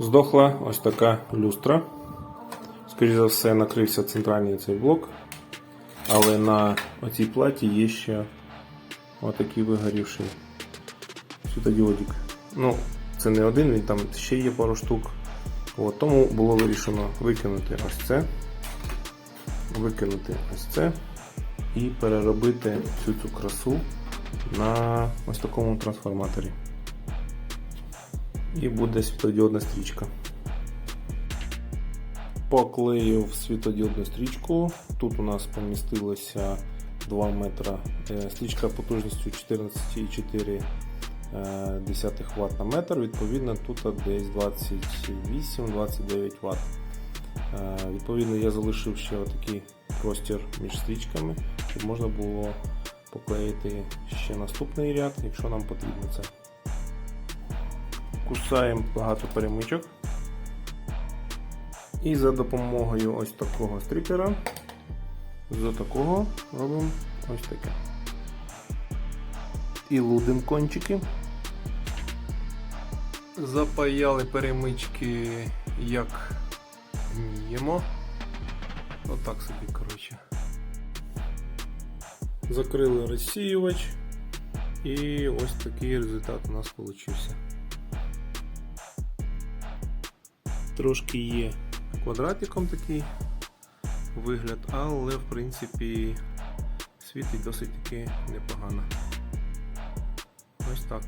Здохла ось така люстра. Скоріше за все, накрився центральний цей блок. Але на оцій платі є ще отакий вигорівший світодіодик. Ну, це не один, він там ще є пару штук. От, тому було вирішено викинути ось це, викинути ось це і переробити всю цю красу на ось такому трансформаторі. І буде світодіодна стрічка. Поклеїв світодіодну стрічку. Тут у нас помістилося 2 метра. Е, Стрічка потужністю 14,4 е, Вт на метр. Відповідно, тут десь 28-29 Вт. Е, Відповідно, я залишив ще отакий простір між стрічками, щоб можна було поклеїти ще наступний ряд, якщо нам потрібно це. Кусаємо багато перемичок. І за допомогою ось такого стріпера з такого робимо ось таке. І лудим кончики. Запаяли перемички як вміємо. Отак собі, коротше. Закрили розсіювач. І ось такий результат у нас вийшов. Трошки є квадратиком такий вигляд, але в принципі світить досить таки непогано. Ось так.